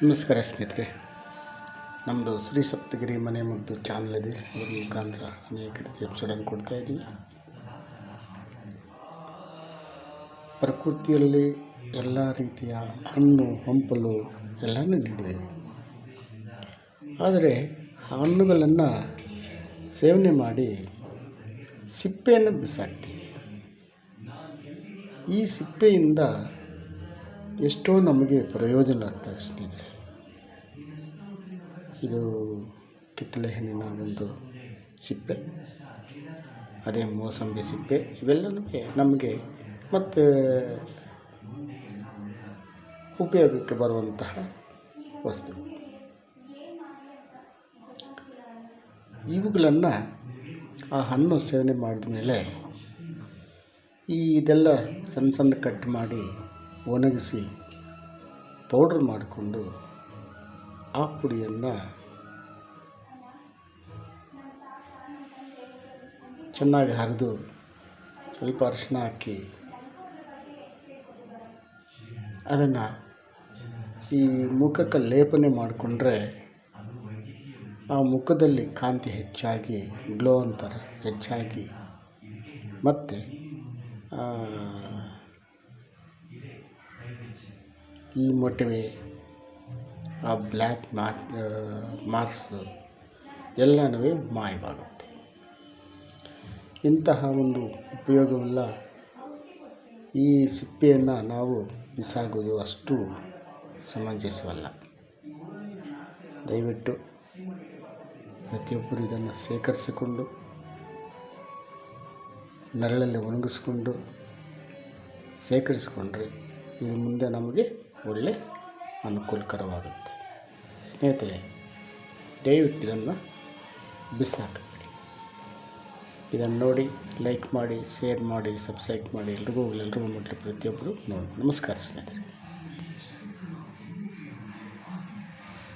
ನಮಸ್ಕಾರ ಸ್ನೇಹಿತರೆ. ನಮ್ಮದು ಶ್ರೀ ಸಪ್ತಗಿರಿ ಮನೆ ಮದ್ದು ಚಾನಲ್ ಇದೆ ಅದರ ಮುಖಾಂತರ ಅನೇಕ ರೀತಿಯ ಎಪಿಸೋಡನ್ನು ಕೊಡ್ತಾ ಇದ್ದೀವಿ ಪ್ರಕೃತಿಯಲ್ಲಿ ಎಲ್ಲ ರೀತಿಯ ಹಣ್ಣು, ಹಂಪಲು ಎಲ್ಲನೂ ನೀಡಿದೆ ಆದರೆ ಹಣ್ಣುಗಳನ್ನು ಸೇವನೆ ಮಾಡಿ ಸಿಪ್ಪೆಯನ್ನು ಬಿಸಾಕ್ತೀವಿ. ಈ ಸಿಪ್ಪೆಯಿಂದ ಎಷ್ಟೋ ನಮಗೆ ಪ್ರಯೋಜನ ಆಗ್ತವೆ ಸ್ನೇಹಿತರೆ ಇದು. ಕಿತ್ತಳೆ ಹಣ್ಣಿನ ಒಂದು ಸಿಪ್ಪೆ, ಅದೇ ಮೋಸಂಬಿ ಸಿಪ್ಪೆ ಇವೆಲ್ಲನೂ ನಮಗೆ ಮತ್ತು ಉಪಯೋಗಕ್ಕೆ ಬರುವಂತಹ ವಸ್ತು. ಇವುಗಳನ್ನು ಆ ಹಣ್ಣು ಸೇವನೆ ಮಾಡಿದ ಮೇಲೆ ಈ ಇದೆಲ್ಲ ಸಣ್ಣ ಸಣ್ಣ ಕಟ್ ಮಾಡಿ ಒಣಗಿಸಿ ಪೌಡ್ರ್ ಮಾಡಿಕೊಂಡು ಆ ಪುಡಿಯನ್ನು ಚೆನ್ನಾಗಿ ಹರಿದು ಸ್ವಲ್ಪ ಅರಿಶಿನ ಹಾಕಿ ಅದನ್ನು ಈ ಮುಖಕ್ಕೆ ಲೇಪನೆ ಮಾಡಿಕೊಂಡ್ರೆ ಆ ಮುಖದಲ್ಲಿ ಕಾಂತಿ ಹೆಚ್ಚಾಗಿ ಗ್ಲೋ ಅಂತಾರೆ, ಹೆಚ್ಚಾಗಿ. ಮತ್ತು ಈ ಮೊಟವೆ ಆ ಬ್ಲ್ಯಾಕ್ ಮಾರ್ಕ್ ಮಾರ್ಕ್ಸ್ ಎಲ್ಲನೂ ಮಾಯವಾಗುತ್ತೆ. ಇಂತಹ ಒಂದು ಉಪಯೋಗವಿಲ್ಲ. ಈ ಸಿಪ್ಪೆಯನ್ನು ನಾವು ಬಿಸಾಕೋದು ಅಷ್ಟು ಸಮಂಜಸವಲ್ಲ. ದಯವಿಟ್ಟು ಪ್ರತಿಯೊಬ್ಬರು ಇದನ್ನು ಶೇಖರಿಸಿಕೊಂಡು, ನೆರಳಲ್ಲಿ ಒಣಗಿಸ್ಕೊಂಡು ಶೇಖರಿಸ್ಕೊಂಡ್ರೆ ಇದು ಮುಂದೆ ನಮಗೆ ಒಳ್ಳೆ ಅನುಕೂಲಕರವಾಗುತ್ತೆ. ಸ್ನೇಹಿತರೆ, ದಯವಿಟ್ಟು ಇದನ್ನು ಬಿಸಾಕಬೇಡಿ. ಇದನ್ನು ನೋಡಿ, ಲೈಕ್ ಮಾಡಿ, ಶೇರ್ ಮಾಡಿ, ಸಬ್ಸ್ಕ್ರೈಬ್ ಮಾಡಿ, ಎಲ್ರಿಗೂ ಎಲ್ರಿಗೂ ಮುಟ್ಟಲಿ ಪ್ರತಿಯೊಬ್ಬರು ನೋಡಿ. ನಮಸ್ಕಾರ ಸ್ನೇಹಿತರೆ.